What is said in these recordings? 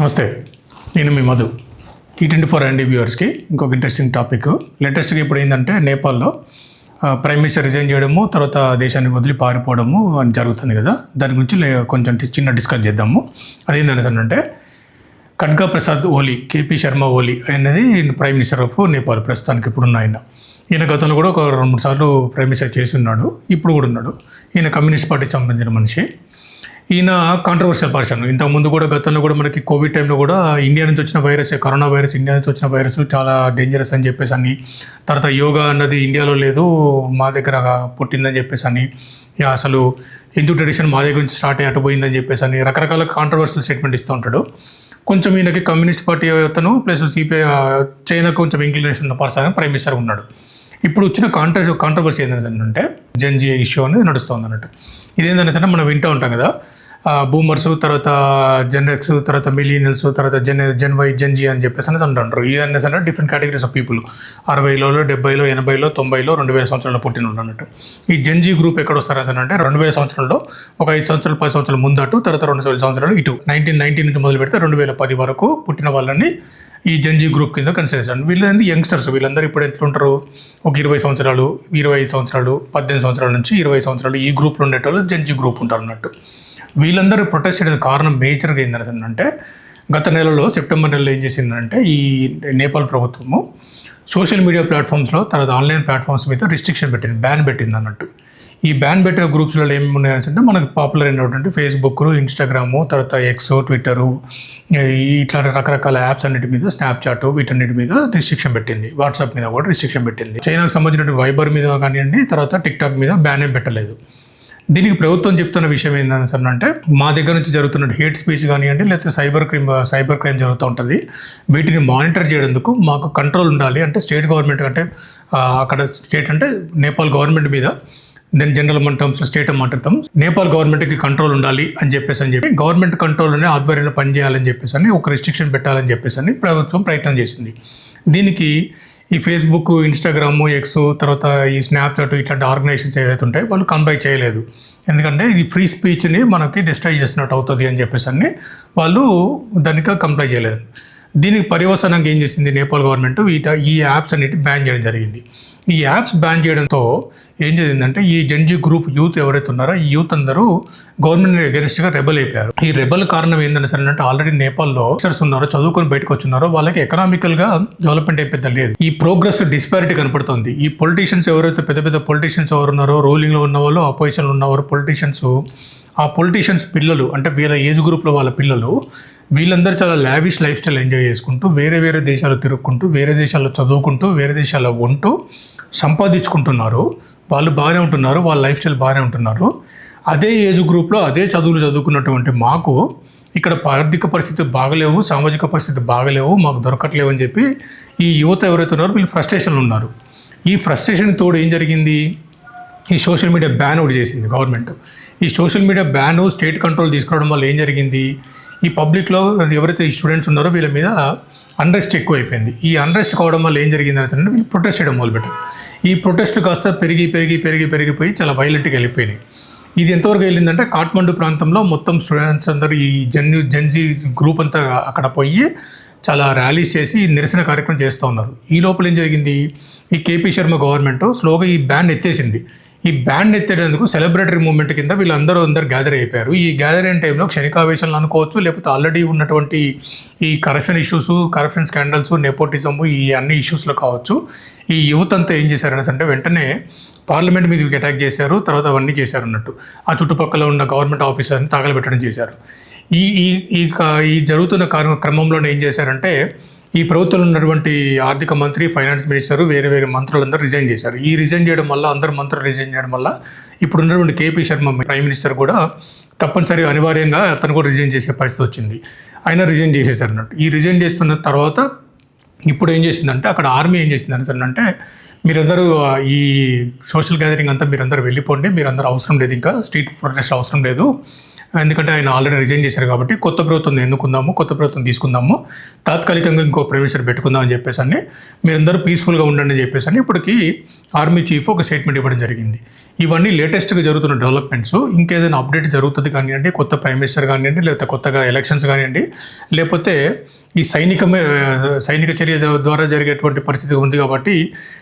నమస్తే నేను మీ మధు. ఈ ట్వంటీ ఫోర్ అండి వ్యూవర్స్కి ఇంకొక ఇంట్రెస్టింగ్ టాపిక్ లేటెస్ట్గా ఇప్పుడు ఏంటంటే నేపాల్లో ప్రైమ్ మినిస్టర్ రిజైన్ చేయడము తర్వాత దేశాన్ని వదిలి పారిపోవడము అని జరుగుతుంది కదా. దాని గురించి లే- కొంచెం చిన్న డిస్కస్ చేద్దాము. అదేంటనేసి అంటే ఖడ్గా ప్రసాద్ ఓలీ కేపీ శర్మ ఓలీ అనేది ప్రైమ్ మినిస్టర్ ఆఫ్ నేపాల్ ప్రస్తుతానికి ఇప్పుడున్న ఆయన. ఈయన గతంలో కూడా ఒక రెండు మూడు సార్లు ప్రైమ్ మినిస్టర్ చేసి ఉన్నాడు ఇప్పుడు కూడా ఉన్నాడు. ఈయన కమ్యూనిస్ట్ పార్టీకి సంబంధించిన మనిషి. ఈయన కాంట్రవర్షియల్ పర్సన్ ఇంతకుముందు కూడా గతంలో కూడా మనకి కోవిడ్ టైంలో కూడా ఇండియా నుంచి వచ్చిన వైరస్ కరోనా వైరస్ ఇండియా నుంచి వచ్చిన వైరస్ చాలా డేంజరస్ అని చెప్పేసి అని తర్వాత యోగా అన్నది ఇండియాలో లేదు మా దగ్గర పుట్టిందని చెప్పేసి అని ఇక అసలు హిందూ ట్రెడిషన్ మా దగ్గర నుంచి స్టార్ట్ అయ్యి అటు పోయిందని చెప్పేసి అని రకరకాల కాంట్రవర్షియల్ స్టేట్మెంట్ ఇస్తూ ఉంటాడు. కొంచెం ఈయనకి కమ్యూనిస్ట్ పార్టీ అతను ప్లస్ సిపిఐ చైనా కొంచెం ఇంక్లినేషన్ ఉన్న పర్సన్ ప్రైమ్ మినిస్టర్ ఉన్నాడు. ఇప్పుడు వచ్చిన కాంట్ర కాంట్రవర్సీ ఏంటంటే జెన్జీ ఇష్యూ అనేది నడుస్తుంది అన్నట్టు ఇదేంటంటే సరే మనం వింటూ ఉంటాం కదా. బూమర్స్ తర్వాత జెన్ఎక్స్ తర్వాత మిలీనియల్స్ తర్వాత జెన్ జెన్ వై జెన్జీ అని చెప్పేసి అనేది అంటుంటారు ఇవన్నీ సరే డిఫరెంట్ కేటగిరీస్ ఆఫ్ పీపుల్ అరవైలో డెబ్బైలో ఎనభైలో తొంభైలో రెండు వేల సంవత్సరాల్లో పుట్టిన వాళ్ళు అన్నట్టు ఈ జెన్జీ గ్రూప్ ఎక్కడ వస్తారని అంటే రెండు వేల సంవత్సరంలో ఒక ఐదు సంవత్సరాలు పది సంవత్సరాలు ముందటు తర్వాత రెండు వేల సంవత్సరాలు ఇటు. నైన్టీన్ నైన్టీన్ నుంచి మొదలు పెడితే రెండు వేల పది వరకు పుట్టిన వాళ్ళని ఈ జంజీ గ్రూప్ కింద కన్సిడర్ చేశాను వీళ్ళందరూ యంగ్స్టర్స్ వీళ్ళందరూ ఇప్పుడు ఎట్లుంటారు ఒక ఇరవై సంవత్సరాలు ఇరవై ఐదు సంవత్సరాలు పద్దెనిమిది సంవత్సరాల నుంచి ఇరవై సంవత్సరాలు ఈ గ్రూప్లో ఉండేటోళ్ళు జంజీ గ్రూప్ ఉంటారు అన్నట్టు. వీళ్ళందరూ ప్రొటెస్ట్ చేయడానికి కారణం మేజర్గా ఏంటంటే గత నెలలో సెప్టెంబర్ నెలలో ఏం చేసిందంటే ఈ నేపాల్ ప్రభుత్వము సోషల్ మీడియా ప్లాట్ఫామ్స్లో తర్వాత ఆన్లైన్ ప్లాట్ఫామ్స్ మీద రిస్ట్రిక్షన్ పెట్టింది బ్యాన్ పెట్టింది అన్నట్టు ఈ బ్యాన్ పెట్టిన గ్రూప్స్లో ఏమి ఉన్నాయంటే మనకు పాపులర్ అయినటువంటి ఫేస్బుక్ ఇన్స్టాగ్రాము తర్వాత ఎక్స్ ట్విట్టరు ఇట్లా రకరకాల యాప్స్ అన్నిటి మీద స్నాప్చాట్ వీటన్నిటి మీద రిస్ట్రిక్షన్ పెట్టింది. వాట్సాప్ మీద కూడా రిస్ట్రిక్షన్ పెట్టింది. చైనాకు సంబంధించిన వైబర్ మీద కానివ్వండి తర్వాత టిక్టాక్ మీద బ్యాన్ ఏం పెట్టలేదు. దీనికి ప్రభుత్వం చెప్తున్న విషయం ఏంటని సార్ అంటే మా దగ్గర నుంచి జరుగుతున్న హేట్ స్పీచ్ కానివ్వండి లేకపోతే సైబర్ క్రైమ్ సైబర్ క్రైమ్ జరుగుతూ ఉంటుంది. వీటిని మానిటర్ చేయడందుకు మాకు కంట్రోల్ ఉండాలి. అంటే స్టేట్ గవర్నమెంట్ అంటే అక్కడ స్టేట్ అంటే నేపాల్ గవర్నమెంట్ మీద దెన్ జనరల్ మన టర్మ్స్ స్టేట్ మాట్లాడతాం. నేపాల్ గవర్నమెంట్కి కంట్రోల్ ఉండాలి అని చెప్పేసి అని చెప్పి గవర్నమెంట్ కంట్రోల్లోనే ఆధ్వర్యంలో పనిచేయాలని చెప్పేసి అని ఒక రిస్ట్రిక్షన్ పెట్టాలని చెప్పేసి అని ప్రభుత్వం ప్రయత్నం చేసింది. దీనికి ఈ ఫేస్బుక్ ఇన్స్టాగ్రామ్ ఎక్స్ తర్వాత ఈ స్నాప్చాట్ ఇట్లాంటి ఆర్గనైజేషన్స్ ఏవైతే ఉంటాయో వాళ్ళు కంప్లై చేయలేదు. ఎందుకంటే ఇది ఫ్రీ స్పీచ్ని మనకి డిస్ట్రాయ్ చేసినట్టు అవుతుంది అని చెప్పేసి అని వాళ్ళు దానికి కంప్లై చేయలేదు. దీనికి పర్యవసానంగా ఏం చేసింది నేపాల్ గవర్నమెంట్? వీట ఈ యాప్స్ అన్నిటి బ్యాన్ చేయడం జరిగింది. ఈ యాప్స్ బ్యాన్ చేయడంతో ఏం జరిగిందంటే ఈ జెన్జీ గ్రూప్ యూత్ ఎవరైతే ఉన్నారో ఈ యూత్ అందరూ గవర్నమెంట్ అగెనిస్ట్గా రెబల్ అయిపోయారు. ఈ రెబల్ కారణం ఏంటంటే సరే అంటే ఆల్రెడీ నేపాల్లో టీచర్స్ ఉన్నారో చదువుకొని బయటకు వచ్చినారో వాళ్ళకి ఎకనామికల్గా డెవలప్మెంట్ అయిపోయింది పెద్ద లేదు. ఈ ప్రోగ్రెస్ డిస్పారిటీ కనపడుతుంది. ఈ పొలిటీషియన్స్ ఎవరైతే పెద్ద పెద్ద పొలిటీషియన్స్ ఎవరు ఉన్నారో రూలింగ్లో ఉన్న వాళ్ళు అపోజిషన్లో ఉన్నవారు పొలిటీషియన్స్ ఆ పొలిటీషియన్స్ పిల్లలు అంటే వీళ్ళ ఏజ్ గ్రూప్లో వాళ్ళ పిల్లలు వీళ్ళందరూ చాలా లావిష్ లైఫ్ స్టైల్ ఎంజాయ్ చేసుకుంటూ వేరే వేరే దేశాలు తిరుగుకుంటూ వేరే దేశాల్లో చదువుకుంటూ వేరే దేశాల్లో ఉంటూ సంపాదించుకుంటున్నారు. వాళ్ళు బాగానే ఉంటున్నారు వాళ్ళ లైఫ్ స్టైల్ బాగానే ఉంటున్నారు. అదే ఏజ్ గ్రూప్లో అదే చదువులు చదువుకున్నటువంటి మాకు ఇక్కడ ఆర్థిక పరిస్థితి బాగలేవు సామాజిక పరిస్థితి బాగలేవు మాకు దొరకట్లేవు అని చెప్పి ఈ యువత ఎవరైతే ఉన్నారో వీళ్ళు ఫ్రస్ట్రేషన్లు ఉన్నారు. ఈ ఫ్రస్ట్రేషన్ తోడు ఏం జరిగింది? ఈ సోషల్ మీడియా బ్యాన్ ఒకటి చేసింది గవర్నమెంట్ ఈ social media ban state control తీసుకురావడం వల్ల ఏం జరిగింది? ఈ పబ్లిక్లో ఎవరైతే ఈ స్టూడెంట్స్ ఉన్నారో వీళ్ళ మీద అన్రెస్ట్ ఎక్కువైపోయింది. ఈ అన్రెస్ట్ కావడం వల్ల ఏం జరిగింది అని అంటే వీళ్ళు ప్రొటెస్ట్ చేయడం మొదలుపెట్టారు. ఈ ప్రొటెస్ట్లు కాస్త పెరిగి పెరిగి పెరిగి పెరిగిపోయి చాలా వైలెంట్గా వెళ్ళిపోయినాయి. ఇది ఎంతవరకు వెళ్ళిందంటే కాఠ్మండు ప్రాంతంలో మొత్తం స్టూడెంట్స్ అందరూ ఈ జన్యు జన్జీ గ్రూప్ అంతా అక్కడ పోయి చాలా ర్యాలీస్ చేసి నిరసన కార్యక్రమం చేస్తూ ఉన్నారు. ఈ లోపల ఏం జరిగింది? ఈ కేపీ శర్మ గవర్నమెంట్ స్లోగా ఈ బ్యాన్ ఎత్తేసింది. ఈ బ్యాండ్ ఎత్తేటందుకు సెలబ్రేటరీ మూవ్మెంట్ కింద వీళ్ళందరూ అందరు గ్యాదర్ అయిపోయారు. ఈ గ్యాదర్ అయిన టైంలో క్షణికావేశాలు అనుకోవచ్చు లేకపోతే ఆల్రెడీ ఉన్నటువంటి ఈ corruption issues corruption scandals nepotism ఈ అన్ని ఇష్యూస్లో కావచ్చు. ఈ యువత అంతా ఏం చేశారనేసి అంటే వెంటనే పార్లమెంట్ మీదకి అటాక్ చేశారు తర్వాత అవన్నీ చేశారు అన్నట్టు. ఆ చుట్టుపక్కల ఉన్న గవర్నమెంట్ ఆఫీసర్ని తగలబెట్టడం చేశారు. ఈ ఈ ఈ క- ఈ జరుగుతున్న కార్య క్రమంలోనే ఏం చేశారంటే ఈ ప్రభుత్వంలో ఉన్నటువంటి ఆర్థిక మంత్రి ఫైనాన్స్ మినిస్టర్ వేరే వేరే మంత్రులందరూ రిజైన్ చేశారు. ఈ రిజైన్ చేయడం వల్ల అందరు మంత్రులు రిజైన్ చేయడం వల్ల ఇప్పుడు ఉన్నటువంటి కేపీ శర్మ ప్రైమ్ మినిస్టర్ కూడా తప్పనిసరిగా అనివార్యంగా అతను కూడా రిజైన్ చేసే పరిస్థితి వచ్చింది. ఆయన రిజైన్ చేసేసారు అన్నట్టు. ఈ రిజైన్ చేస్తున్న తర్వాత ఇప్పుడు ఏం చేసిందంటే అక్కడ ఆర్మీ ఏం చేసింది అంటే మీరందరూ ఈ సోషల్ గ్యాదరింగ్ అంతా మీరందరూ వెళ్ళిపోండి మీరందరూ అవసరం లేదు ఇంకా స్ట్రీట్ ప్రొటెస్ట్ అవసరం లేదు. ఎందుకంటే ఆయన ఆల్రెడీ రిజైన్ చేశారు కాబట్టి కొత్త ప్రభుత్వం ఎన్నుకుందాము కొత్త ప్రభుత్వం తీసుకుందాము తాత్కాలికంగా ఇంకో ప్రైమ్ మినిస్టర్ పెట్టుకుందాం అని చెప్పేసి అని మీరందరూ పీస్ఫుల్గా ఉండండి అని చెప్పేసి అని ఇప్పటికీ ఆర్మీ చీఫ్ ఒక స్టేట్మెంట్ ఇవ్వడం జరిగింది. ఇవన్నీ లేటెస్ట్గా జరుగుతున్న డెవలప్మెంట్స్ ఇంకేదైనా అప్డేట్ జరుగుతుంది కానివ్వండి కొత్త ప్రైమ్ మినిస్టర్ కానివ్వండి లేకపోతే కొత్తగా ఎలక్షన్స్ కానివ్వండి లేకపోతే ఈ సైనికమే సైనిక చర్య ద్వారా జరిగేటువంటి పరిస్థితి ఉంది కాబట్టి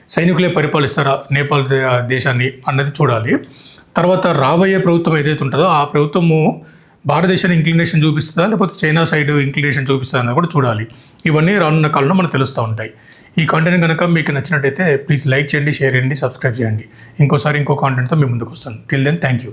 సైనికులే పరిపాలిస్తారా నేపాల్ దేశాన్ని అన్నది చూడాలి. తర్వాత రాబోయే ప్రభుత్వం ఏదైతే ఉంటుందో ఆ ప్రభుత్వము భారతదేశాన్ని ఇంక్లినేషన్ చూపిస్తుందా? లేకపోతే చైనా సైడ్ ఇంక్లినేషన్ చూపిస్తుందా అన్నది కూడా చూడాలి. ఇవన్నీ రానున్న కాలంలో మనకు తెలుస్తూ ఉంటాయి. ఈ కంటెంట్ కనుక మీకు నచ్చినట్టయితే ప్లీజ్ లైక్ చేయండి షేర్ చేయండి సబ్స్క్రైబ్ చేయండి. ఇంకోసారి ఇంకో కాంటెంట్తో మీ ముందుకు వస్తాను. Till then thank you